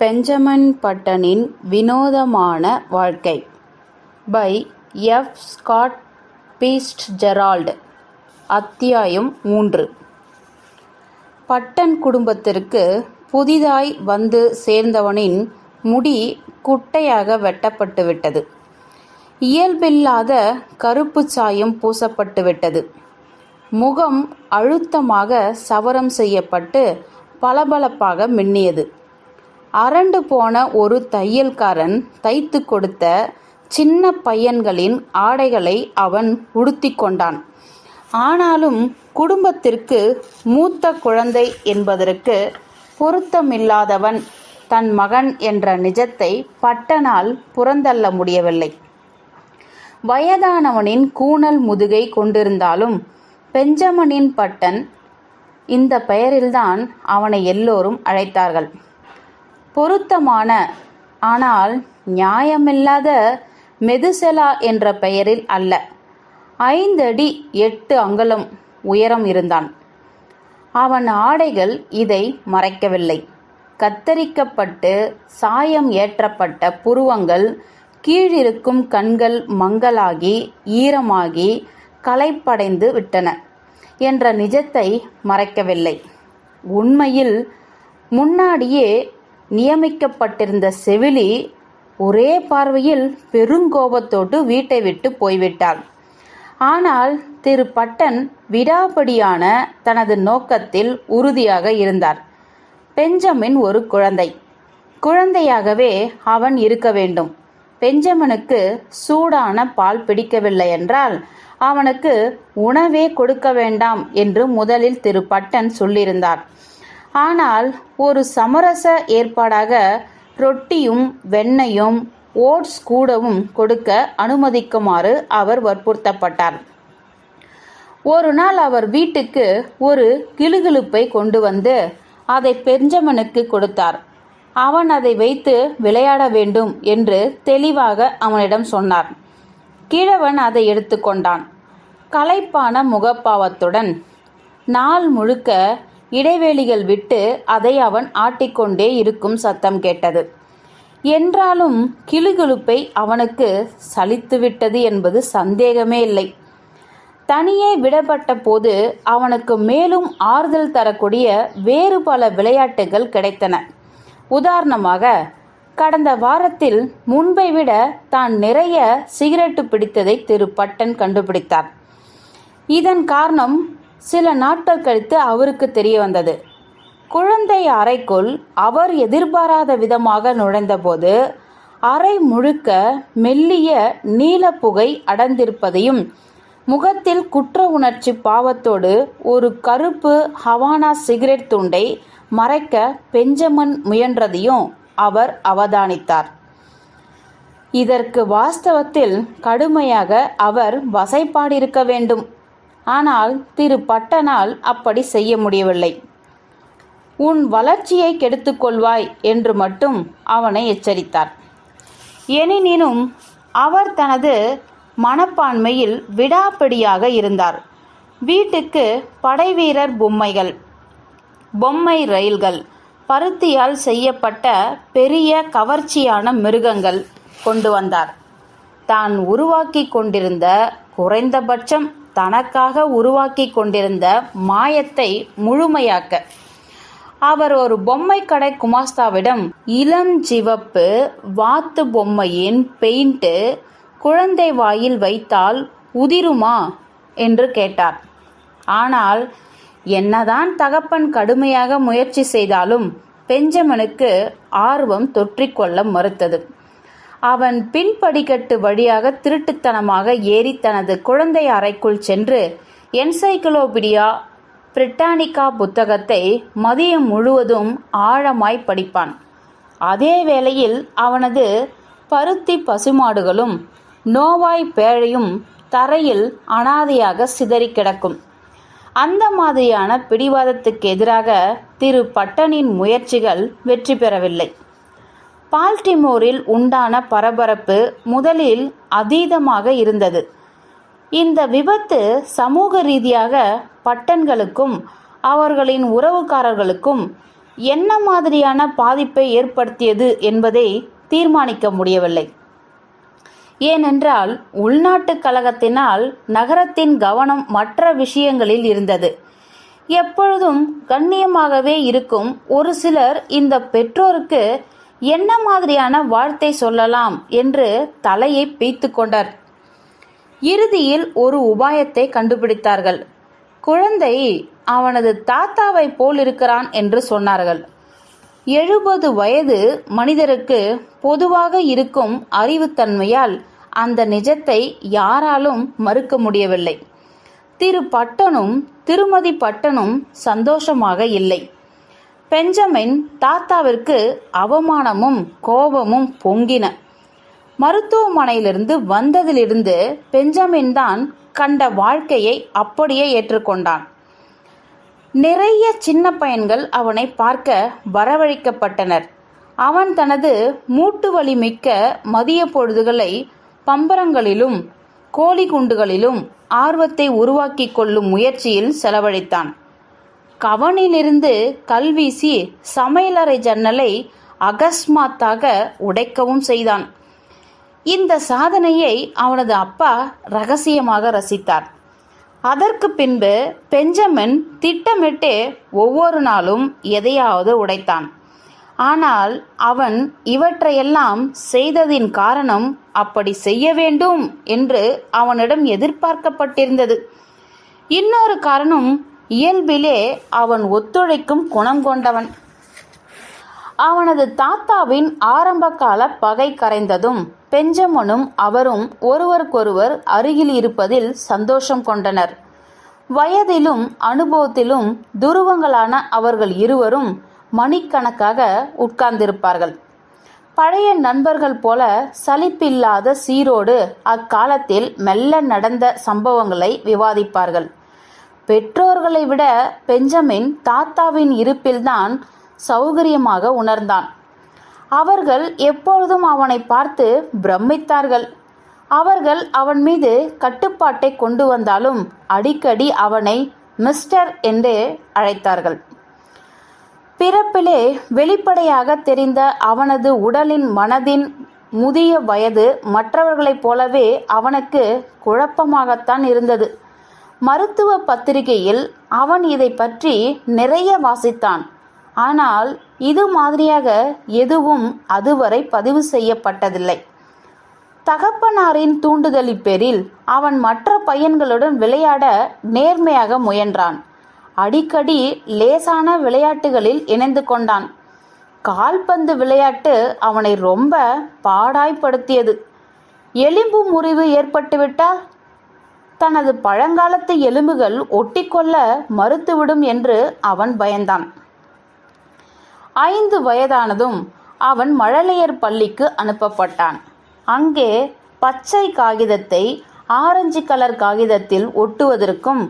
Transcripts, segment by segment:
Benjamin பட்டனின் வினோதமான வாழ்க்கை. By F. ஸ்காட் பீஸ்ட்ஜெரால்ட் அத்தியாயம் மூன்று. பட்டன் குடும்பத்திற்கு புதிதாய் வந்து சேர்ந்தவனின் முடி குட்டையாக வெட்டப்பட்டு விட்டது. இயல்பில்லாத கருப்புச் சாயம் பூசப்பட்டு விட்டது. முகம் அழுத்தமாக சவரம் செய்யப்பட்டு பளபளப்பாக மின்னியது. அரண்டு போன ஒரு தையல்காரன் தைத்து கொடுத்த சின்ன பையன்களின் ஆடைகளை அவன் உடுத்தி கொண்டான். ஆனாலும் குடும்பத்திற்கு மூத்த குழந்தை என்பதற்கு பொருத்தமில்லாதவன் தன் மகன் என்ற நிஜத்தை பட்டனால் புறந்தள்ள முடியவில்லை. வயதானவனின் கூணல் முதுகை கொண்டிருந்தாலும் பெஞ்சமனின் பட்டன் இந்த பெயரில்தான் அவனை எல்லோரும் அழைத்தார்கள். பொருத்தமான. ஆனால் நியாயமில்லாத மெதுசெலா என்ற பெயரில் அல்ல. ஐந்தடி எட்டு அங்குலம் உயரம் இருந்தான். அவன் ஆடைகள் இதை மறைக்கவில்லை. கத்தரிக்கப்பட்டு சாயம் ஏற்றப்பட்ட புருவங்கள் கீழிருக்கும் கண்கள் மங்கலாகி ஈரமாகி களைப்படைந்து விட்டன என்ற நிஜத்தை மறைக்கவில்லை. உண்மையில் முன்னாடியே நியமிக்கப்பட்டிருந்த செவிலி ஒரே பார்வையில் பெருங்கோபத்தோடு வீட்டை விட்டு போய்விட்டாள். ஆனால் திரு பட்டன் விடாபடியான தனது நோக்கத்தில் உறுதியாக இருந்தார். பெஞ்சமின் ஒரு குழந்தை. குழந்தையாகவே அவன் இருக்க வேண்டும். பெஞ்சமனுக்கு சூடான பால் பிடிக்கவில்லை என்றால் அவனுக்கு உணவே கொடுக்க வேண்டாம் என்று முதலில் திரு பட்டன் சொல்லியிருந்தார். ஆனால் ஒரு சமரச ஏற்பாடாக ரொட்டியும் வெண்ணையும் ஓட்ஸ் கூடவும் கொடுக்க அனுமதிக்குமாறு அவர் வற்புறுத்தப்பட்டார். ஒரு நாள் அவர் வீட்டுக்கு ஒரு கிளுகிழுப்பை கொண்டு வந்து அதை பெஞ்சமனுக்கு கொடுத்தார். அவன் அதை வைத்து விளையாட வேண்டும் என்று தெளிவாக அவனிடம் சொன்னார். கிழவன் அதை எடுத்துக்கொண்டான். களைப்பான முகப்பாவத்துடன் நாள் முழுக்க இடைவேளிகள் விட்டு அதை அவன் ஆட்டிக்கொண்டே இருக்கும் சத்தம் கேட்டது. என்றாலும் கிளுகிழுப்பை அவனுக்கு சலித்துவிட்டது என்பது சந்தேகமே இல்லை. தனியே விடப்பட்ட போது அவனுக்கு மேலும் ஆறுதல் தரக்கூடிய வேறு பல விளையாட்டுகள் கிடைத்தன. உதாரணமாக கடந்த வாரத்தில் முன்பை விட தான் நிறைய சிகரெட்டு பிடித்ததை திரு பட்டன் கண்டுபிடித்தார். இதன் காரணம் சில நாட்கள் கழித்து அவருக்கு தெரிய வந்தது. குழந்தை அறைக்குள் அவர் எதிர்பாராத விதமாக நுழைந்தபோது அறை முழுக்க மெல்லிய நீலப்புகை அடர்ந்திருப்பதையும் முகத்தில் குற்ற உணர்ச்சி பாவத்தோடு ஒரு கருப்பு ஹவானா சிகரெட் துண்டை மறைக்க பெஞ்சமன் முயன்றதையும் அவர் அவதானித்தார். இதற்கு வாஸ்தவத்தில் கடுமையாக அவர் வசைப்பாடிருக்க வேண்டும் ஆனால் திரு பட்டனால் அப்படி செய்ய முடியவில்லை. உன் வளர்ச்சியை கெடுத்துக்கொள்வாய் என்று மட்டும் அவனை எச்சரித்தார். எனினும் அவர் தனது மனப்பான்மையில் விடாப்பிடியாக இருந்தார். வீட்டுக்கு படைவீரர் பொம்மைகள் பொம்மை ரயில்கள் பருத்தியால் செய்யப்பட்ட பெரிய கவர்ச்சியான மிருகங்கள் கொண்டு வந்தார். தான் உருவாக்கி கொண்டிருந்த குறைந்தபட்சம் தனக்காக உருவாக்கி கொண்டிருந்த மாயத்தை முழுமையாக்க. அவர் ஒரு பொம்மை கடை குமாஸ்தாவிடம் இளம் சிவப்பு வாத்து பொம்மையின் பெயிண்ட்டு குழந்தை வாயில் வைத்தால் உதிருமா என்று கேட்டார். ஆனால் என்னதான் தகப்பன் கடுமையாக முயற்சி செய்தாலும் பெஞ்சமனுக்கு ஆர்வம் தொற்றிக்கொள்ள மறுத்தது. அவன் பின்படிக்கட்டு வழியாக திருட்டுத்தனமாக ஏறி தனது குழந்தை அறைக்குள் சென்று என்சைக்ளோபீடியா பிரிட்டானிக்கா புத்தகத்தை மதியம் முழுவதும் ஆழமாய் படிப்பான். அதே வேளையில் அவனது பருத்தி பசுமாடுகளும் நோவாய் பேழையும் தரையில் அனாதையாக சிதறி கிடக்கும். அந்த மாதிரியான பிடிவாதத்துக்கு எதிராக திரு பட்டனின் முயற்சிகள் வெற்றி பெறவில்லை. பால்டிமோரில் உண்டான பரபரப்பு முதலில் அதீதமாக இருந்தது. இந்த விபத்து சமூக ரீதியாக பட்டன்களுக்கும் அவர்களின் உறவுக்காரர்களுக்கும் என்ன மாதிரியான பாதிப்பை ஏற்படுத்தியது என்பதை தீர்மானிக்க முடியவில்லை. ஏனென்றால் உள்நாட்டு கழகத்தினால் நகரத்தின் கவனம் மற்ற விஷயங்களில் இருந்தது. எப்பொழுதும் கண்ணியமாகவே இருக்கும் ஒரு சிலர் இந்த பெற்றோருக்கு என்ன மாதிரியான வாழ்த்தை சொல்லலாம் என்று தலையை பீய்த்து கொண்டார். இறுதியில் ஒரு உபாயத்தை கண்டுபிடித்தார்கள். குழந்தை அவனது தாத்தாவை போல் இருக்கிறான் என்று சொன்னார்கள். எழுபது வயது மனிதருக்கு பொதுவாக இருக்கும் அறிவுத்தன்மையால் அந்த நிஜத்தை யாராலும் மறுக்க முடியவில்லை. திரு பட்டனும் திருமதி பட்டனும் சந்தோஷமாக இல்லை. பெஞ்சமின் தாத்தாவிற்கு அவமானமும் கோபமும் பொங்கின. மருத்துவமனையிலிருந்து வந்ததிலிருந்து பெஞ்சமின் தான் கண்ட வாழ்க்கையை அப்படியே ஏற்றுக்கொண்டான். நிறைய சின்ன பையன்கள் அவனை பார்க்க வரவழைக்கப்பட்டனர். அவன் தனது மூட்டு வலி மிக்க மதிய பொழுதுகளை பம்பரங்களிலும் கோழி குண்டுகளிலும் ஆர்வத்தை உருவாக்கி கொள்ளும் முயற்சியில் செலவழித்தான். கவனிலிருந்து கல்வீசி சமையலறை ஜன்னலை அகஸ்மாத்தாக உடைக்கவும் செய்தான். இந்த சாதனையை அவனது அப்பா ரகசியமாக ரசித்தார். அதற்கு பின்பு பெஞ்சமின் திட்டமிட்டு ஒவ்வொரு நாளும் எதையாவது உடைத்தான். ஆனால் அவன் இவற்றையெல்லாம் செய்ததின் காரணம் அப்படி செய்ய வேண்டும் என்று அவனிடம் எதிர்பார்க்கப்பட்டிருந்தது. இன்னொரு காரணம் இயல்பிலே அவன் ஒத்துழைக்கும் குணம் கொண்டவன். அவனது தாத்தாவின் ஆரம்பகால பகை கரைந்ததும் பெஞ்சமனும் அவரும் ஒருவருக்கொருவர் அருகில் இருப்பதில் சந்தோஷம் கொண்டனர். வயதிலும் அனுபவத்திலும் துருவங்களான அவர்கள் இருவரும் மணிக்கணக்காக உட்கார்ந்திருப்பார்கள். பழைய நண்பர்கள் போல சலிப்பில்லாத சீரோடு அக்காலத்தில் மெல்ல நடந்த சம்பவங்களை விவாதிப்பார்கள். பெற்றோர்களை விட பெஞ்சமின் தாத்தாவின் இருப்பில்தான் சௌகரியமாக உணர்ந்தான். அவர்கள் எப்பொழுதும் அவனை பார்த்து பிரமித்தார்கள். அவர்கள் அவன் மீது கட்டுப்பாட்டை கொண்டு வந்தாலும் அடிக்கடி அவனை மிஸ்டர் என்று அழைத்தார்கள். பிறப்பிலே வெளிப்படையாக தெரிந்த அவனது உடலின் மனதின் முதிய வயது மற்றவர்களைப் போலவே அவனுக்கு குழப்பமாகத்தான் இருந்தது. மருத்துவ பத்திரிகையில் அவன் இதை பற்றி நிறைய வாசித்தான். ஆனால் இது மாதிரியாக எதுவும் அதுவரை பதிவு செய்யப்பட்டதில்லை. தகப்பனாரின் தூண்டுதலின் பேரில் அவன் மற்ற பையன்களுடன் விளையாட நேர்மையாக முயன்றான். அடிக்கடி லேசான விளையாட்டுகளில் இணைந்து கொண்டான். கால்பந்து விளையாட்டு அவனை ரொம்ப பாடாய்ப்படுத்தியது. எலும்பு முறிவு ஏற்பட்டுவிட்டால் தனது பழங்காலத்து எலும்புகள் ஒட்டிக்கொள்ள மறுத்துவிடும் என்று அவன் பயந்தான். ஐந்து வயதானதும் அவன் மழலையர் பள்ளிக்கு அனுப்பப்பட்டான். அங்கே பச்சை காகிதத்தை ஆரஞ்சு கலர் காகிதத்தில் ஒட்டுவதற்கும்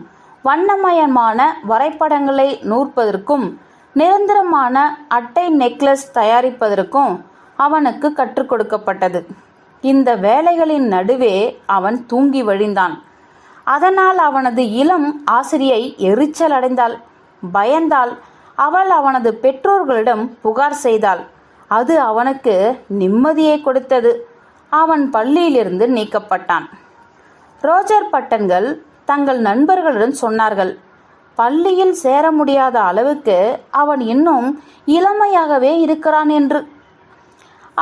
வண்ணமயமான வரைபடங்களை நூற்பதற்கும் நிரந்தரமான அட்டை நெக்லஸ் தயாரிப்பதற்கும் அவனுக்கு கற்றுக் கொடுக்கப்பட்டது. இந்த வேலைகளின் நடுவே அவன் தூங்கி வழிந்தான். அதனால் அவனது இளம் ஆசிரியை எரிச்சல் அடைந்தாள் பயந்தாள். அவள் அவனது பெற்றோர்களிடம் புகார் செய்தாள். அது அவனுக்கு நிம்மதியை கொடுத்தது. அவன் பள்ளியிலிருந்து நீக்கப்பட்டான். ரோஜர் பட்டன்கள் தங்கள் நண்பர்களுடன் சொன்னார்கள். பள்ளியில் சேர முடியாத அளவுக்கு அவன் இன்னும் இளமையாகவே இருக்கிறான் என்று.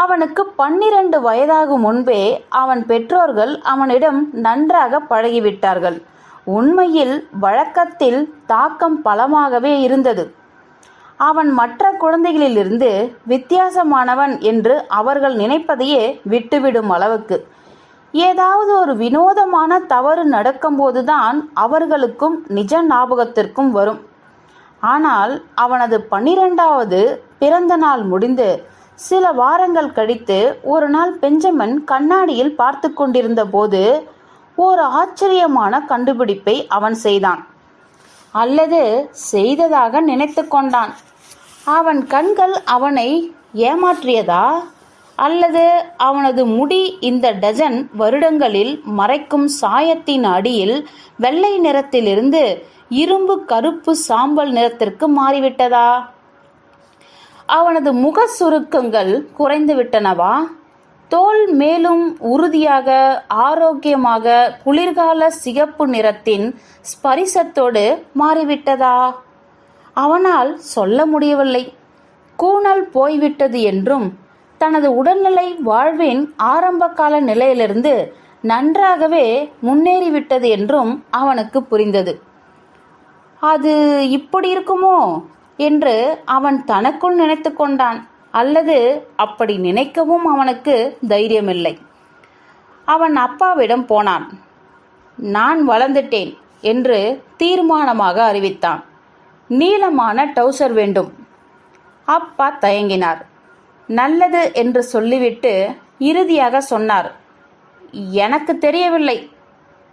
அவனுக்கு பன்னிரண்டு வயதாகும் முன்பே அவன் பெற்றோர்கள் அவனிடம் நன்றாக பழகிவிட்டார்கள். உண்மையில் வழக்கத்தில் தாக்கம் பலமாகவே இருந்தது. அவன் மற்ற குழந்தைகளிலிருந்து வித்தியாசமானவன் என்று அவர்கள் நினைப்பதையே விட்டுவிடும் அளவுக்கு. ஏதாவது ஒரு வினோதமான தவறு நடக்கும்போதுதான் அவர்களுக்கும் நிஜ ஞாபகத்திற்கும் வரும். ஆனால் அவனது பன்னிரெண்டாவது பிறந்த நாள் முடிந்து சில வாரங்கள் கழித்து ஒரு நாள் பெஞ்சமன் கண்ணாடியில் பார்த்து கொண்டிருந்த போது ஒரு ஆச்சரியமான கண்டுபிடிப்பை அவன் செய்தான். அல்லது செய்ததாக நினைத்து கொண்டான். அவன் கண்கள் அவனை ஏமாற்றியதா? அல்லது அவனது முடி இந்த டஜன் வருடங்களில் மறைக்கும் சாயத்தின் அடியில் வெள்ளை நிறத்திலிருந்து இரும்பு கருப்பு சாம்பல் நிறத்திற்கு மாறிவிட்டதா? அவனது முக சுருக்கங்கள் குறைந்துவிட்டனவா? தோல் மேலும் உறுதியாக ஆரோக்கியமாக குளிர்கால சிகப்பு நிறத்தின் ஸ்பரிசத்தோடு மாறிவிட்டதா? அவனால் சொல்ல முடியவில்லை. கூணல் போய்விட்டது என்றும் தனது உடல்நிலை வாழ்வின் ஆரம்பகால நிலையிலிருந்து நன்றாகவே முன்னேறிவிட்டது என்றும் அவனுக்கு புரிந்தது. அது இப்படி இருக்குமோ? என்று அவன் தனக்குள் நினைத்து கொண்டான். அல்லது அப்படி நினைக்கவும் அவனுக்கு தைரியமில்லை. அவன் அப்பாவிடம் போனான். நான் வளர்ந்துட்டேன் என்று தீர்மானமாக அறிவித்தான். நீளமான டவுசர் வேண்டும். அப்பா தயங்கினார். நல்லது என்று சொல்லிவிட்டு இறுதியாக சொன்னார். எனக்கு தெரியவில்லை.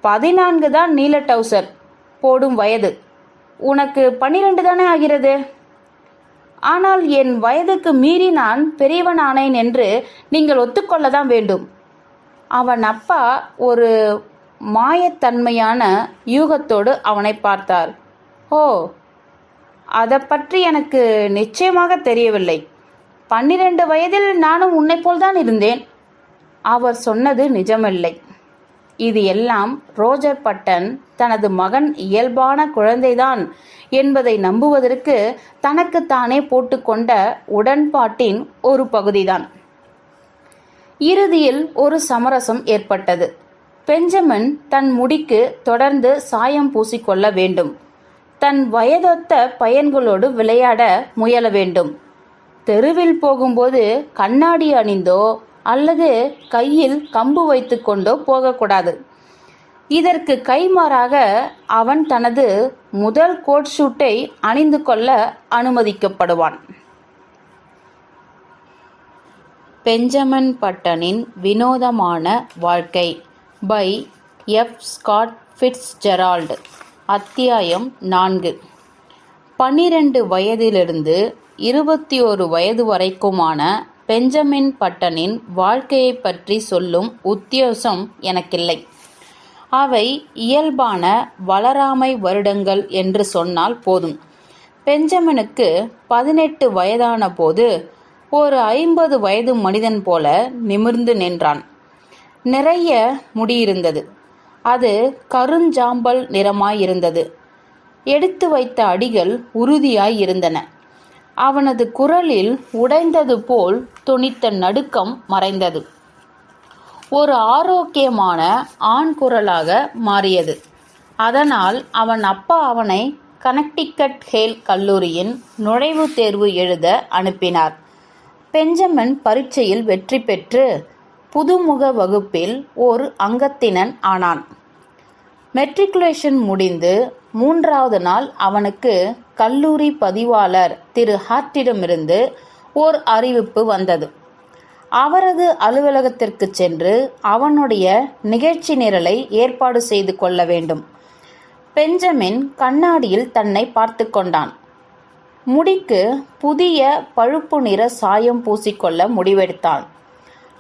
பதினான்கு தான் நீல டவுசர் போடும் வயது. உனக்கு பன்னிரெண்டு தானே ஆகிறது? ஆனால் என் வயதுக்கு மீறி நான் பெரியவனானேன் என்று நீங்கள் ஒத்துக்கொள்ள தான் வேண்டும். அவன் அப்பா ஒரு மாயத்தன்மையான யூகத்தோடு அவனை பார்த்தார். ஓ அதை பற்றி எனக்கு நிச்சயமாக தெரியவில்லை. பன்னிரண்டு வயதில் நானும் உன்னைப் போல்தான் இருந்தேன். அவர் சொன்னது நிஜமில்லை. இது எல்லாம் ரோஜர் பட்டன் தனது மகன் இயல்பான குழந்தைதான் என்பதை நம்புவதற்கு தனக்குத்தானே போட்டுக்கொண்ட உடன்பாட்டின் ஒரு பகுதிதான். இறுதியில் ஒரு சமரசம் ஏற்பட்டது. பெஞ்சமின் தன் முடிக்கு தொடர்ந்து சாயம் பூசிக்கொள்ள வேண்டும். தன் வயதொத்த பையன்களோடு விளையாட முயல வேண்டும். தெருவில் போகும்போது கண்ணாடி அணிந்தோ அல்லது கையில் கம்பு வைத்துக்கொண்டோ போகக்கூடாது. இதற்கு கைமாறாக அவன் தனது முதல் கோட் ஷூட்டை அணிந்து கொள்ள அனுமதிக்கப்படுவான். பெஞ்சமின் பட்டனின் வினோதமான வாழ்க்கை by F. Scott Fitzgerald அத்தியாயம் நான்கு. பன்னிரண்டு வயதிலிருந்து இருபத்தி ஒரு வயது வரைக்குமான பெஞ்சமின் பட்டனின் வாழ்க்கையைப் பற்றி சொல்லும் உத்தியோசம் எனக்கில்லை. அவை இயல்பான வளராமை வருடங்கள் என்று சொன்னால் போதும். பெஞ்சமினுக்கு பதினெட்டு வயதான போது ஒரு ஐம்பது வயது மனிதன் போல நிமிர்ந்து நின்றான். நிறைய முடியிருந்தது. அது கருஞ்சாம்பல் நிறமாயிருந்தது எடுத்து வைத்த அடிகள் உறுதியாய் இருந்தன. அவனது குரலில் உடைந்தது போல் துணித்த நடுக்கம் மறைந்தது. ஒரு ஆரோக்கியமான ஆண் குரலாக மாறியது. அதனால் அவன் அப்பா அவனை கனெக்டிகட் ஹேல் கல்லூரியின் நுழைவுத் தேர்வு எழுத அனுப்பினார். பெஞ்சமின் பரீட்சையில் வெற்றி பெற்று புதுமுக வகுப்பில் ஒரு அங்கத்தினன் ஆனான். மெட்ரிகுலேஷன் முடிந்து மூன்றாவது நாள் அவனுக்கு கல்லூரி பதிவாளர் திரு ஹார்ட்டிடமிருந்து ஓர் அறிவிப்பு வந்தது. அவரது அலுவலகத்திற்கு சென்று அவனுடைய நிகழ்ச்சி நிரலை ஏற்பாடு செய்து கொள்ள வேண்டும். பெஞ்சமின் கண்ணாடியில் தன்னை பார்த்து கொண்டான். முடிக்கு புதிய பழுப்பு நிற சாயம் பூசிக்கொள்ள முடிவெடுத்தான்.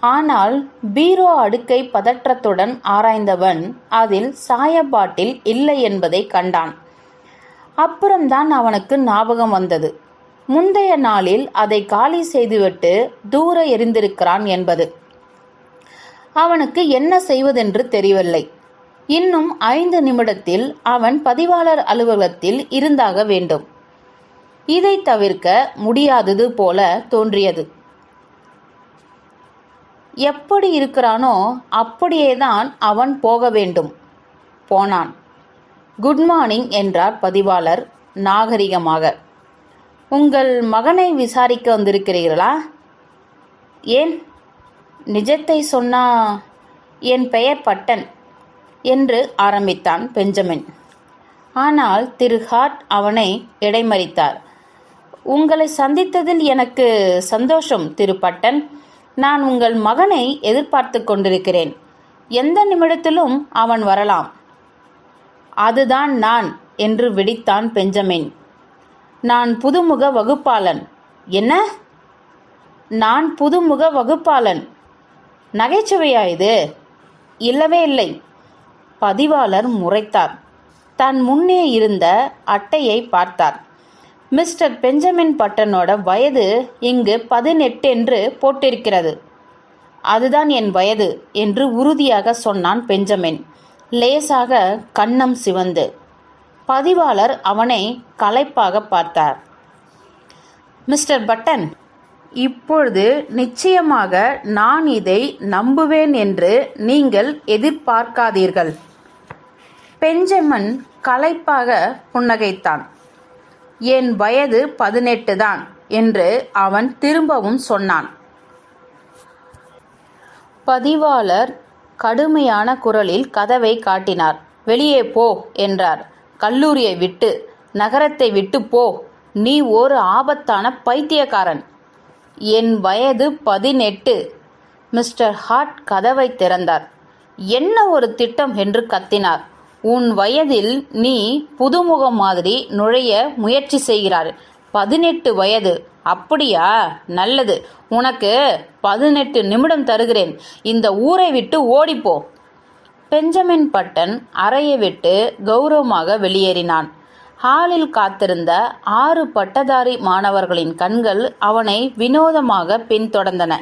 ஆனால் பீரோ அடுக்கை பதற்றத்துடன் ஆராய்ந்தவன் அதில் சாயப்பாட்டில் இல்லை என்பதை கண்டான். அப்புறம்தான் அவனுக்கு ஞாபகம் வந்தது. முந்தைய நாளில் அதை காலி செய்துவிட்டு தூர எரிந்திருக்கிறான் என்பது. அவனுக்கு என்ன செய்வதென்று தெரியவில்லை. இன்னும் ஐந்து நிமிடத்தில் அவன் பதிவாளர் அலுவலகத்தில் இருந்தாக வேண்டும். இதை தவிர்க்க முடியாதது போல தோன்றியது. எப்படி இருக்கிறானோ அப்படியேதான் அவன் போக வேண்டும் போனான். குட் மார்னிங் என்றார் பதிவாளர் நாகரிகமாக. உங்கள் மகனை விசாரிக்க வந்திருக்கிறீர்களா? ஏன்? நிஜத்தை சொன்னா என் பெயர் பட்டன் என்று ஆரம்பித்தான் பெஞ்சமின். ஆனால் திரு ஹார்ட் அவனை இடைமறித்தார். உங்களை சந்தித்ததில் எனக்கு சந்தோஷம் திரு பட்டன். நான் உங்கள் மகனை எதிர்பார்த்து கொண்டிருக்கிறேன். எந்த நிமிடத்திலும் அவன் வரலாம். அதுதான் நான் என்று வெடித்தான் பெஞ்சமின். நான் புதுமுக வகுப்பாளன். என்ன? நான் புதுமுக வகுப்பாளன். நகைச்சுவையா இது? இல்லவே இல்லை. பதிவாளர் முறைத்தார். தன் முன்னே இருந்த அட்டையை பார்த்தார். மிஸ்டர் பெஞ்சமின் பட்டனோட வயது இங்கு பதினெட்டு என்று போட்டிருக்கிறது. அதுதான் என் வயது என்று உறுதியாக சொன்னான் பெஞ்சமின். லேசாக கன்னம் சிவந்து பதிவாளர் அவனை களைப்பாக பார்த்தார். மிஸ்டர் பட்டன் இப்பொழுது நிச்சயமாக நான் இதை நம்புவேன் என்று நீங்கள் எதிர்பார்க்காதீர்கள். பெஞ்சமன் களைப்பாக புன்னகைத்தான். என் வயது பதினெட்டு தான் என்று அவன் திரும்பவும் சொன்னான். பதிவாளர் கடுமையான குரலில் கதவை காட்டினார். வெளியே போ என்றார். கல்லூரியை விட்டு நகரத்தை விட்டு போ. நீ ஒரு ஆபத்தான பைத்தியக்காரன். என் வயது பதினெட்டு. மிஸ்டர் ஹார்ட் கதவை திறந்தார். என்ன ஒரு திட்டம்? என்று கத்தினார். உன் வயதில் நீ புதுமுகம் மாதிரி நுழைய முயற்சி செய்கிறார் பதினெட்டு வயது. அப்படியா? நல்லது. உனக்கு பதினெட்டு நிமிடம் தருகிறேன். இந்த ஊரை விட்டு ஓடிப்போ. பெஞ்சமின் பட்டன் அறையை விட்டு கௌரவமாக வெளியேறினான். ஹாலில் காத்திருந்த ஆறு பட்டதாரி மாணவர்களின் கண்கள் அவனை வினோதமாக பின்தொடர்ந்தன.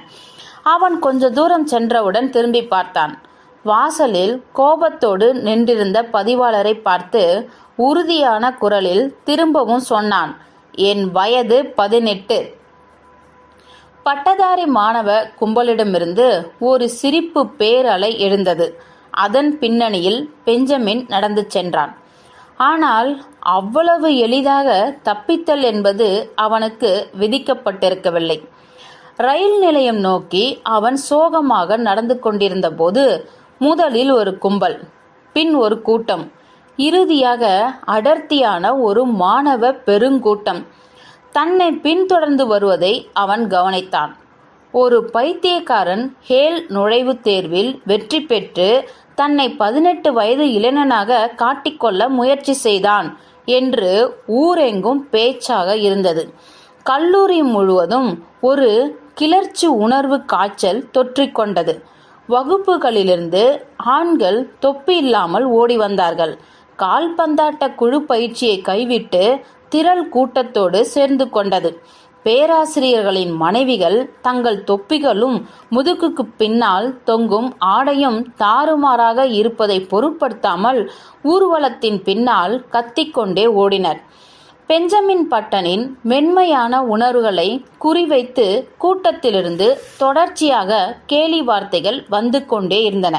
அவன் கொஞ்ச தூரம் சென்றவுடன் திரும்பி பார்த்தான். வாசலில் கோபத்தோடு நின்றிருந்த பதிவாளரை பார்த்து உறுதியான குரலில் திரும்பவும் சொன்னான். என் வயது பதினெட்டு. பட்டதாரி மாணவ கும்பலிடமிருந்து ஒரு சிரிப்பு பேரலை எழுந்தது. அதன் பின்னணியில் பெஞ்சமின் நடந்து சென்றான். ஆனால் அவ்வளவு எளிதாக தப்பித்தல் என்பது அவனுக்கு விதிக்கப்பட்டிருக்கவில்லை. ரயில் நிலையம் நோக்கி அவன் சோகமாக நடந்து கொண்டிருந்த போது முதலில் ஒரு கும்பல் பின் ஒரு கூட்டம். இறுதியாக அடர்த்தியான ஒரு மாணவ பெருங்கூட்டம் தன்னை பின்தொடர்ந்து வருவதை அவன் கவனித்தான். ஒரு பைத்தியக்காரன் ஹேல் நுழைவுத் தேர்வில் வெற்றி பெற்று தன்னை பதினெட்டு வயது இளைஞனாக காட்டிக்கொள்ள முயற்சி செய்தான் என்று ஊரெங்கும் பேச்சாக இருந்தது. கல்லூரி முழுவதும் ஒரு கிளர்ச்சி உணர்வு காய்ச்சல் தொற்றிக்கொண்டது வகுப்புகளிலிருந்து ஆண்கள் தொப்பி இல்லாமல் ஓடி வந்தார்கள். கால்பந்தாட்ட குழு பயிற்சியை கைவிட்டு திரள் கூட்டத்தோடு சேர்ந்து கொண்டது. பேராசிரியர்களின் மனைவிகள் தங்கள் தொப்பிகளும் முதுகுக்கு பின்னால் தொங்கும் ஆடையும் தாறுமாறாக இருப்பதை பொருட்படுத்தாமல் ஊர்வலத்தின் பின்னால் கத்திக்கொண்டே ஓடினர். பெஞ்சமின் பட்டனின் மென்மையான உணர்வுகளை குறிவைத்து கூட்டத்திலிருந்து தொடர்ச்சியாக கேலி வார்த்தைகள் வந்து கொண்டே இருந்தன.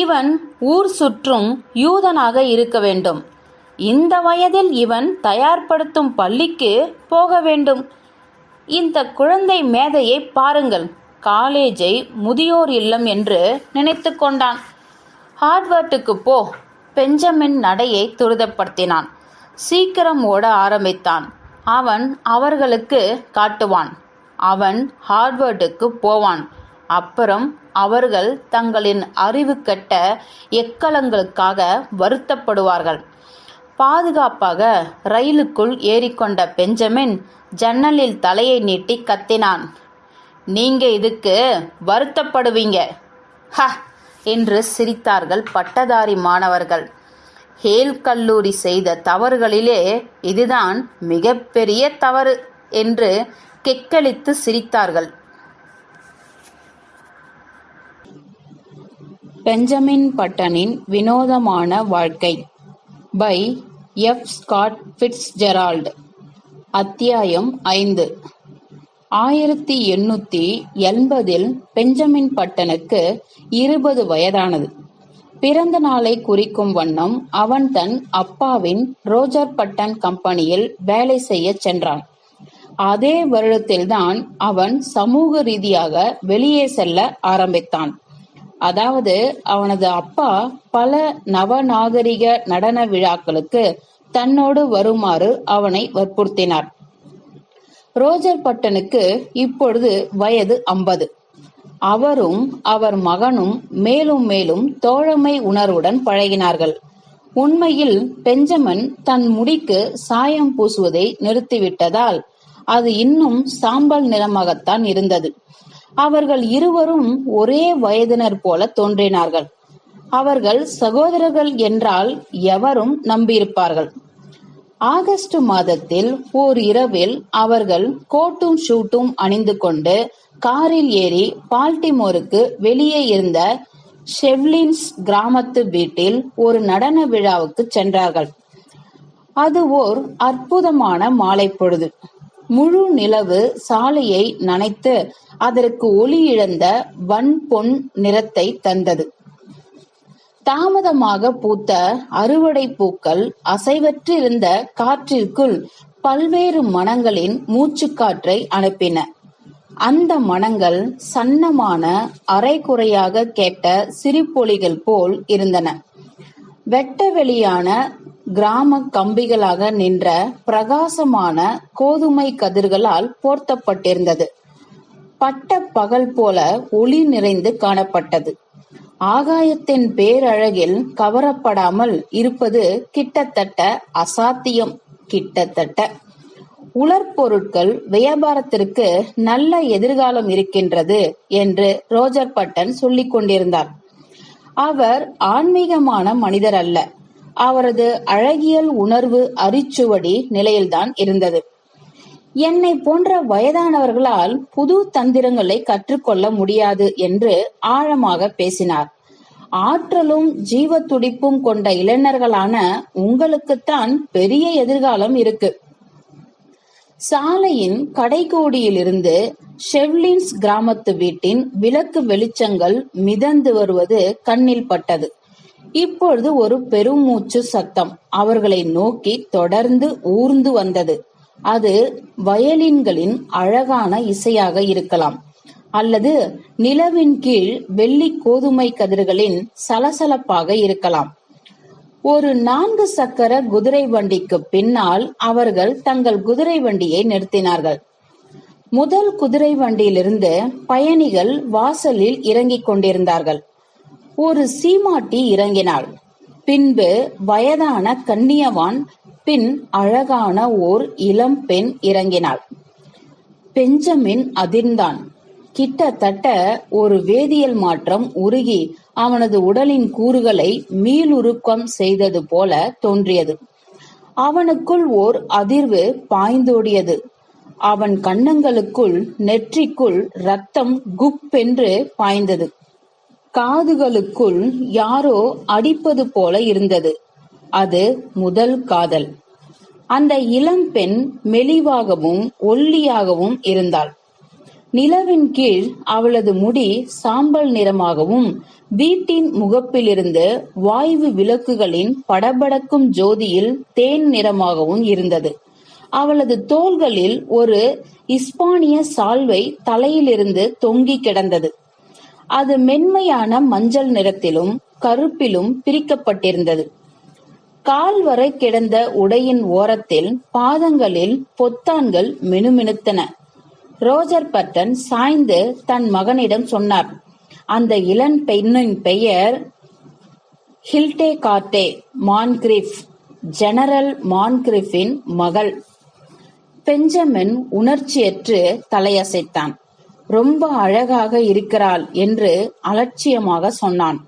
இவன் ஊர் சுற்றும் யூதனாக இருக்க வேண்டும். இந்த வயதில் இவன் தயார்படுத்தும் பள்ளிக்கு போக வேண்டும். இந்த குழந்தை மேதையை பாருங்கள். காலேஜை முதியோர் இல்லம் என்று நினைத்து கொண்டான். ஹார்ட்வர்ட்டுக்கு போ. பெஞ்சமின் நடையை துரிதப்படுத்தினான். சீக்கிரம் ஓட ஆரம்பித்தான். அவன் அவர்களுக்கு காட்டுவான். அவன் ஹார்ட்வர்டுக்கு போவான். அப்புறம் அவர்கள் தங்களின் அறிவு கெட்ட எக்களங்களுக்காக வருத்தப்படுவார்கள். பாதுகாப்பாக ரயிலுக்குள் ஏறிக்கொண்ட பெஞ்சமின் ஜன்னலில் தலையை நீட்டி கத்தினான். நீங்க இதுக்கு வருத்தப்படுவீங்க. ஹ! என்று சிரித்தார்கள் பட்டதாரி மாணவர்கள். ஹேல் கல்லூரி செய்த தவறுகளிலே இதுதான் மிகப்பெரிய தவறு என்று கெக்களித்து சிரித்தார்கள். பெஞ்சமின் பட்டனின் வினோதமான வாழ்க்கை. By F Scott Fitzgerald. அத்தியாயம் ஐந்து. ஆயிரத்தி எண்ணூத்தி எண்பதில் பெஞ்சமின் பட்டனுக்கு இருபது வயதானது. பிறந்த நாளை குறிக்கும் வண்ணம் அவன் தன் அப்பாவின் ரோஜர் பட்டன் கம்பெனியில் வேலை செய்ய சென்றான். அதே வருடத்தில்தான் அவன் சமூக ரீதியாக வெளியே செல்ல ஆரம்பித்தான். அதாவது அவனது அப்பா பல நவநாகரிக நடன விழாக்களுக்கு தன்னோடு வருமாறு அவனை வற்புறுத்தினார். ரோஜர் பட்டனுக்கு இப்பொழுது வயது ஐம்பது. அவரும் அவர் மகனும் மேலும் மேலும் தோழமை உணர்வுடன் பழகினார்கள். உண்மையில் பெஞ்சமன் தன் முடிக்கு சாயம் பூசுவதை நிறுத்திவிட்டதால் அது இன்னும் சாம்பல் நிறமாகத்தான் இருந்தது. அவர்கள் இருவரும் ஒரே வயதினர் போல தோன்றினார்கள். அவர்கள் சகோதரர்கள் என்றால் எவரும் நம்பியிருப்பார்கள். ஆகஸ்ட் மாதத்தில் ஓர் இரவில் அவர்கள் கோட்டும் ஷூட்டும் அணிந்து கொண்டு காரில் ஏறி பால்டிமோருக்கு வெளியே இருந்த ஷெவ்லின்ஸ் கிராமத்து வீட்டில் ஒரு நடன விழாவுக்கு சென்றார்கள். அது ஓர் அற்புதமான மாலை பொழுது முழு நிலவு சாலையை நனைத்து அதற்கு ஒளி இழந்த வன்பொன் நிறத்தை தந்தது. தாமதமாக பூத்த அறுவடை பூக்கள் அசைவற்றிருந்த காற்றிற்குள் பல்வேறு மனங்களின் மூச்சுக்காற்றை அனுப்பின. அந்த மனங்கள் சன்னமான அரைகுறையாக கேட்ட சிரிப்பொலிகள் போல் இருந்தன. வெட்ட வெளியான கிராம கம்பிகளாக நின்ற பிரகாசமான கோதுமை கதிர்களால் போர்த்தப்பட்டிருந்தது. பட்ட பகல் போல ஒளி நிறைந்து காணப்பட்டது. ஆகாயத்தின் பேரழகில் கவரப்படாமல் இருப்பது கிட்டத்தட்ட அசாத்தியம். கிட்டத்தட்ட. உலர்பொருட்கள் வியாபாரத்திற்கு நல்ல எதிர்காலம் இருக்கின்றது என்று ரோஜர் பட்டன் சொல்லிக் கொண்டிருந்தார். அவர் ஆன்மீகமான மனிதர் அல்ல அவரது அழகியல் உணர்வு அரிச்சுவடி நிலையில்தான் இருந்தது. என்னை போன்ற வயதானவர்களால் புது தந்திரங்களை கற்றுக்கொள்ள முடியாது என்று ஆழமாக பேசினார். ஆற்றலும் ஜீவ துடிப்பும் கொண்ட இளைஞர்களான உங்களுக்குத்தான் பெரிய எதிர்காலம் இருக்கு. சாலையின் கடைகோடியிலிருந்து ஷெவ்லின்ஸ் கிராமத்து வீட்டின் விளக்கு வெளிச்சங்கள் மிதந்து வருவது கண்ணில் பட்டது. இப்பொழுது ஒரு பெருமூச்சு சத்தம் அவர்களை நோக்கி தொடர்ந்து ஊர்ந்து வந்தது. அது வயலின்களின் அழகான இசையாக இருக்கலாம். அல்லது நிலவின் கீழ் வெள்ளி கோதுமை கதிர்களின் சலசலப்பாக இருக்கலாம். ஒரு நான்கு சக்கர குதிரை வண்டிக்கு பின்னால் அவர்கள் தங்கள் குதிரை வண்டியை நிறுத்தினார்கள். முதல் குதிரை வண்டியிலிருந்து பயணிகள் வாசலில் இறங்கிக் கொண்டிருந்தார்கள். ஒரு சீமாட்டி இறங்கினாள். பின்பு வயதான கன்னியவான் பின் அழகான ஓர் இளம் பெண் இறங்கினாள். பெஞ்சமின் அதிர்ந்தான். கிட்டத்தட்ட ஒரு வேதியியல் மாற்றம் உருகி அவனது உடலின் கூறுகளை மீளுருக்கம் செய்தது போல தோன்றியது. அவனுக்குள் ஓர் அதிர்வு பாய்ந்தோடியது. அவன் கன்னங்களுக்குள் நெற்றிக்குள் ரத்தம் குப்பென்று பாய்ந்தது. காதுகளுக்குள் யாரோ அடிப்பது போல இருந்தது. அது முதல் காதல். அந்த இளம் பெண் மெலிவாகவும் ஒல்லியாகவும் இருந்தாள். நிலவின் கீழ் அவளது முடி சாம்பல் நிறமாகவும் வீட்டின் முகப்பிலிருந்து வாய்வு விளக்குகளின் படபடக்கும் ஜோதியில் தேன் நிறமாகவும் இருந்தது. அவளது தோள்களில் ஒரு இஸ்பானிய சால்வை தலையிலிருந்து தொங்கி கிடந்தது. அது மென்மையான மஞ்சள் நிறத்திலும் கருப்பிலும் பிரிக்கப்பட்டிருந்தது. கால் வரை கிடந்த உடையின் ஓரத்தில் பாதங்களில் பொத்தான்கள் மினுமினுத்தன. ரோஜர் பட்டன் சாய்ந்து தன் மகனிடம் சொன்னார் அந்த இளம் பெண்ணின் பெயர் ஹில்டே கார்டே மான்கிரிஃப் ஜெனரல் மான்கிரிஃபின் மகள். பெஞ்சமின் உணர்ச்சியற்று தலையசைத்தான். ரொம்ப அழகாக இருக்கிறாள் என்று அலட்சியமாக சொன்னான்.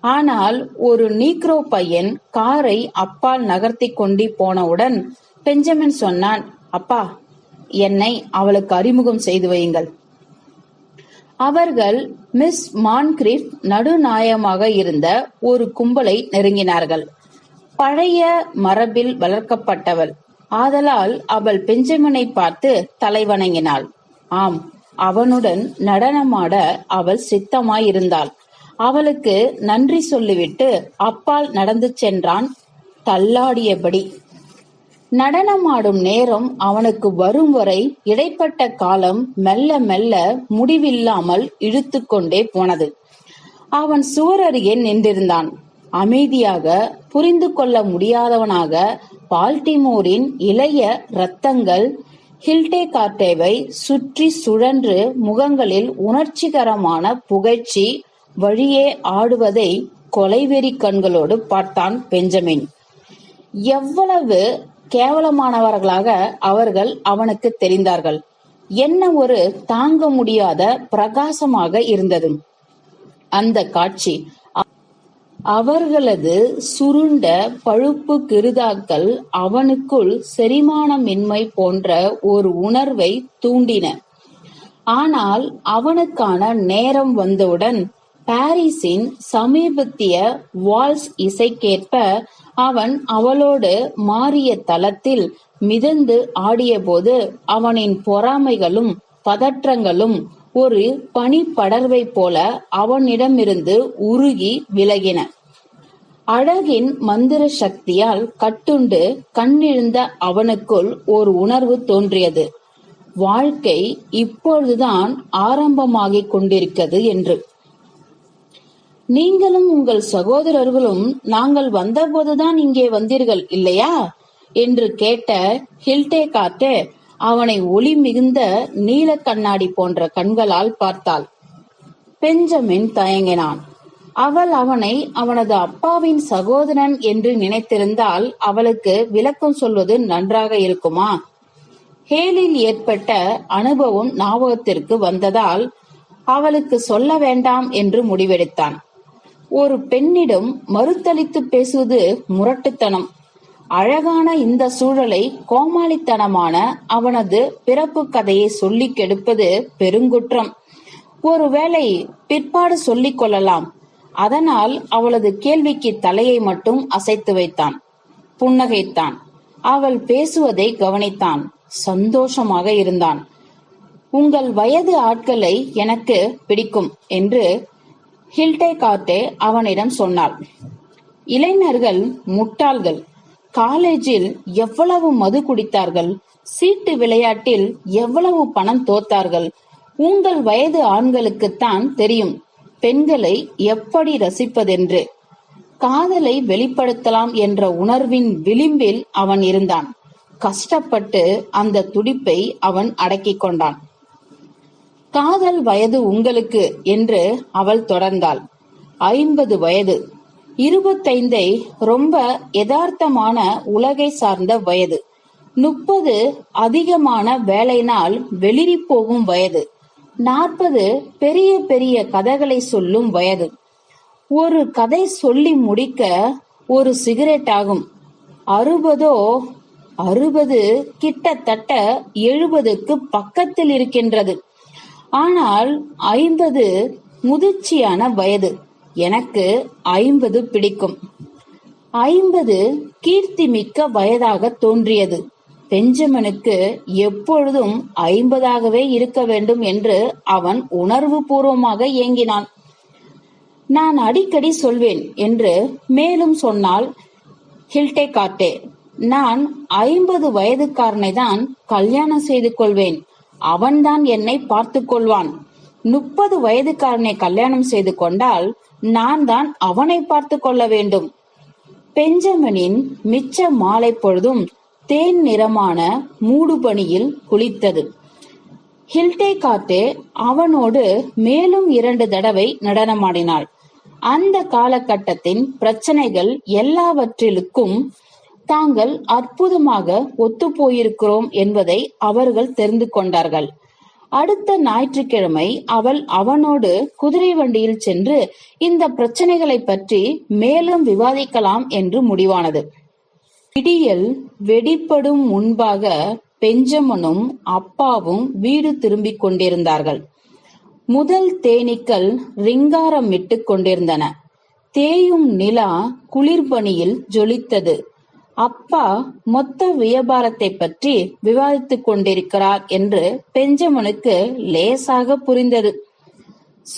ஆனால் ஒரு நீக்ரோ பையன் காரை அப்பால் நகர்த்தி கொண்டு போனவுடன் பெஞ்சமின் சொன்னான் அப்பா என்னை அவளுக்கு அறிமுகம் செய்து வையுங்கள். அவர்கள் மிஸ் மான்கிரிஃப் நடுநாயகமாக இருந்த ஒரு கும்பலை நெருங்கினார்கள். பழைய மரபில் வளர்க்கப்பட்டவள். ஆதலால் அவள் பெஞ்சமினை பார்த்து தலைவணங்கினாள். ஆம் அவனுடன் நடனமாட அவள் சித்தமாயிருந்தாள். அவளுக்கு நன்றி சொல்லிவிட்டு அப்பால் நடந்து சென்றான் தள்ளாடியபடி. நடனமாடும் நேரம் அவனுக்கு வரும் வரை இடைப்பட்ட காலம் மெல்ல மெல்ல முடிவில்லாமல் இழுத்து கொண்டே போனது. அவன் சுவர் அருகே நின்றிருந்தான். அமைதியாக புரிந்து கொள்ள முடியாதவனாக பால்டிமோரின் இளைய ரத்தங்கள் ஹில்டே கார்டேவை சுற்றி சுழன்று முகங்களில் உணர்ச்சிகரமான புகழ்ச்சி வழியே ஆடுவதை கொலைவெறி கண்களோடு பார்த்தான் பெஞ்சமின். எவ்வளவு கேவலமானவர்களாக அவர்கள் அவனுக்கு தெரிந்தார்கள். என்ன ஒரு தாங்க முடியாத பிரகாசமாக இருந்தது அந்த காட்சி அவர்களது சுருண்ட பழுப்பு கிருதாக்கள் அவனுக்குள் செரிமானமின்மை போன்ற ஒரு உணர்வைத் தூண்டின. ஆனால் அவனுக்கான நேரம் வந்தவுடன் பாரிஸின் சமீபத்திய வால்ஸ் இசைக்கேற்ப அவன் அவளோடு மாறிய தளத்தில் மிதந்து ஆடியபோது அவனின் பொறாமைகளும் பதற்றங்களும் ஒரு பனிப்படர்வைப் போல அவனிடமிருந்து உருகி விலகின. அழகின் மந்திர சக்தியால் கட்டுண்டு கண்ணிழந்த அவனுக்குள் ஒரு உணர்வு தோன்றியது. வாழ்க்கை இப்பொழுதுதான் ஆரம்பமாகிக் கொண்டிருக்கிறது என்று. நீங்களும் உங்கள் சகோதரர்களும் நாங்கள் வந்தபோதுதான் இங்கே வந்தீர்கள் இல்லையா? என்று கேட்ட ஹில்டே ஹில்டேகார்ட்டே அவனை ஒளி மிகுந்த நீலக் கண்ணாடி போன்ற கண்களால் பார்த்தாள். பெஞ்சமின் தயங்கினான். அவள் அவனை அவனது அப்பாவின் சகோதரன் என்று நினைத்திருந்தால் அவளுக்கு விளக்கம் சொல்வது நன்றாக இருக்குமா? ஹேலில் ஏற்பட்ட அனுபவம் ஞாபகத்திற்கு வந்ததால் அவளுக்கு சொல்ல வேண்டாம் என்று முடிவெடுத்தான். ஒரு பெண்ணிடம் மறுத்தளித்து பேசுவது முரட்டுத்தனம். அழகான இந்த சூழலை கோமாளித்தனமான அவனது பிறப்பு கதையை சொல்லிக் கெடுப்பது பெருங்குற்றம். ஒருவேளை பிற்பாடு சொல்லிக் கொள்ளலாம். அதனால் அவளது கேள்விக்கு தலையை மட்டும் அசைத்து வைத்தான். புன்னகைத்தான். அவள் பேசுவதை கவனித்தான். சந்தோஷமாக இருந்தான். உங்கள் வயது ஆட்களை எனக்கு பிடிக்கும் என்று ஹில்டேகார்ட்டே அவனிடம் சொன்னாள். இளைஞர்கள் முட்டாள்கள். காலேஜில் எவ்வளவு மது குடித்தார்கள். சீட்டு விளையாட்டில் எவ்வளவு பணம் தோத்தார்கள். உங்கள் வயது ஆண்களுக்குத்தான் தெரியும் பெண்களை எப்படி ரசிப்பதென்று. காதலை வெளிப்படுத்தலாம் என்ற உணர்வின் விளிம்பில் அவன் இருந்தான். கஷ்டப்பட்டு அந்த துடிப்பை அவன் அடக்கிக் கொண்டான். காதல் வயது உங்களுக்கு என்று அவள் தொடர்ந்தாள். ஐம்பது வயது. இருபத்தைந்தை ரொம்ப யதார்த்தமான உலகை சார்ந்த வயது. முப்பது அதிகமான வேலையினால் வெளிரி போகும் வயது. நாற்பது பெரிய பெரிய கதைகளை சொல்லும் வயது. ஒரு கதை சொல்லி முடிக்க ஒரு சிகரெட் ஆகும். அறுபதோ அறுபது கிட்டத்தட்ட எழுபதுக்கு பக்கத்தில் இருக்கின்றது ஆனால் ஐம்பது முதிர்ச்சியான வயது. எனக்கு ஐம்பது பிடிக்கும். ஐம்பது கீர்த்தி மிக்க வயதாகத் தோன்றியது. பெஞ்சமனுக்கு எப்பொழுதும் ஐம்பதாகவே இருக்க வேண்டும் என்று அவன் உணர்வு பூர்வமாக ஏங்கினான். நான் அடிக்கடி சொல்வேன் என்று மேலும் சொன்னால் ஹில்டே காட்டே நான் ஐம்பது வயதுக்காரனை தான் கல்யாணம் செய்து கொள்வேன். அவன்தான் என்னை பார்த்துக் கொள்வான். முப்பது வயதுக்காரனை கல்யாணம் செய்து கொண்டால் நான் தான் அவனை பார்த்து கொள்ள வேண்டும். பெஞ்சமினின் மிச்ச மாலை பொழுதும் தேன் நிறமான மூடுபனியில் குளித்தது. ஹில்டே காத்தே அவனோடு மேலும் இரண்டு தடவை நடனமாடினாள். அந்த காலகட்டத்தின் பிரச்சனைகள் எல்லாவற்றிலுக்கும் தாங்கள் அற்புதமாக ஒத்து போயிருக்கிறோம் என்பதை அவர்கள் தெரிந்து கொண்டார்கள். அடுத்த ஞாயிற்றுக்கிழமை அவள் அவனோடு குதிரை வண்டியில் சென்று இந்த பிரச்சனைகளை பற்றி மேலும் விவாதிக்கலாம் என்று முடிவானது. இடியல் வெடிப்படும் முன்பாக பெஞ்சமனும் அப்பாவும் வீடு திரும்பிக் கொண்டிருந்தார்கள். முதல் தேனீக்கள் ரீங்காரமிட்டுக் கொண்டிருந்தன. தேயும் நிலா குளிர்பனியில் ஜொலித்தது. அப்பா மொத்த வியாபாரத்தைப் பற்றி விவாதித்துக் கொண்டிருக்கிறார் என்று பெஞ்சமனுக்கு லேசாக புரிந்தது.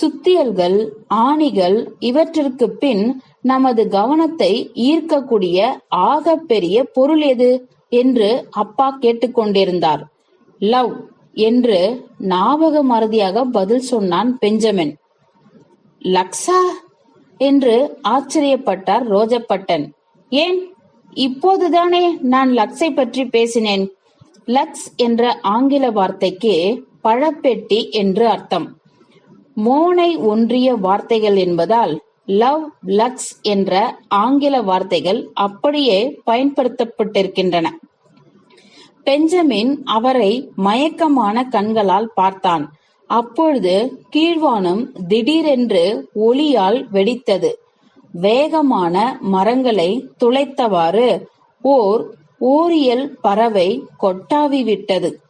சுத்தியல்கள், ஆணிகள் இவற்றிற்குப் பின் நமது கவனத்தை ஈர்க்கக்கூடிய ஆக பெரிய பொருள் எது? என்று அப்பா கேட்டுக்கொண்டிருந்தார் லவ் என்று ஞாபக மறதியாக பதில் சொன்னான் பெஞ்சமின். லக்ஸா? என்று ஆச்சரியப்பட்டார் ரோஜப்பட்டன். ஏன்? இப்போதுதானே நான் லக்ஸைப் பற்றி பேசினேன். லக்ஸ் என்ற ஆங்கில வார்த்தைக்கு பழப்பெட்டி என்று அர்த்தம். மோனை ஒன்றிய வார்த்தைகள் என்பதால் லவ் லக்ஸ் என்ற ஆங்கில வார்த்தைகள் அப்படியே பயன்படுத்தப்பட்டிருக்கின்றன. பெஞ்சமின் அவரை மயக்கமான கண்களால் பார்த்தான். அப்பொழுது கீழ்வானம் திடீரென்று ஒளியால் வெடித்தது. வேகமான மரங்களைத் துளைத்தவாறு ஓர் ஊரியல் பறவை கொட்டாவி விட்டது.